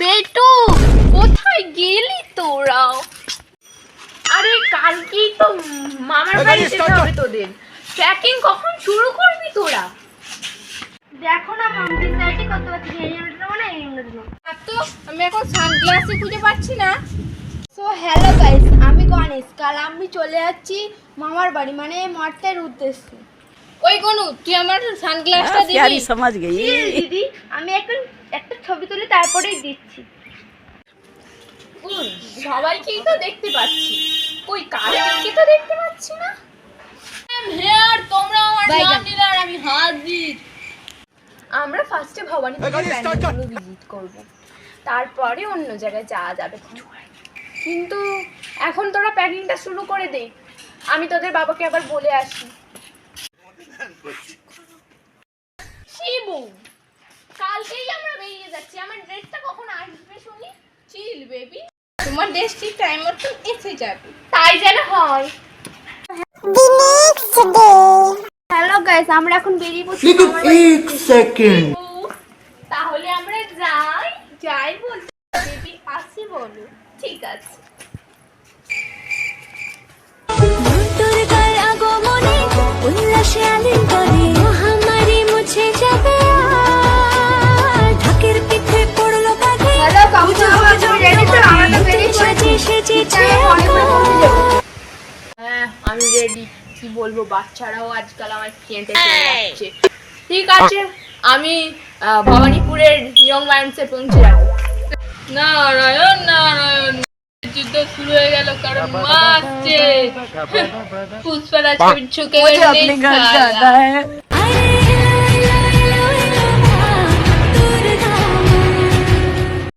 বেটু কোথায় গেলি তোরা? আরে কালকেই তো মামার বাড়ি যেতে তো তোদের। ট্র্যাকিং কখন শুরু করবি তোরা? দেখো না মামদি সাইটে কত আছে মানে তো আমি এখন সানগ্লাসই খুঁজে পাচ্ছি না। সো হ্যালো গাইস আমি গণেশ কাল আমি চলে যাচ্ছি মামার বাড়ি মানে মর্তের উদ্দেশ্যে। ওই গনু তুই আমার সানগ্লাসটা দিবি? সমাজ গেই। দিদি আমি এখন ছবি তুলে তারপরেই দিচ্ছি। সবাইকেই তো দেখতে পাচ্ছি। কই তো দেখতে পাচ্ছি না? হেয়ার তোমরা আমার নাম নিলে আর আমি হাজির। আমরা ফার্স্টে ভবানী প্যান্ডেলগুলো ভিজিট করব। তারপরে অন্য জায়গায় যাওয়া যাবে কিন্তু এখন তোরা প্যাকিংটা শুরু করে দে। আমি তোদের বাবাকে আবার বলে আসি। শিবু কালকেই আমরা বেরিয়ে যাচ্ছি আমার ড্রেসটা কখন আসবে শুনি চিল বেবি তোমার ড্রেসটি টাইম তো এসে যাবে? তাই যেন হয়। হ্যালো গাইস আমরা এখন বেরিয়ে পড়ছি এক সেকেন্ড তাহলে আমরা যাই? যাই বলতে বেবি আসি বলো। ঠিক আছে। কি বলব বাচ্চারাও আজকাল আমার কেঁদে যাচ্ছে ঠিক আছে আমি আহ, ভবানীপুরের ইয়ং মাইন্ডসে পৌঁছে যাব নারায়ণ নারায়ণ যুদ্ধ শুরু হয়ে গেল কারণ মা আসছে। পুষ্পারাজ ছুকে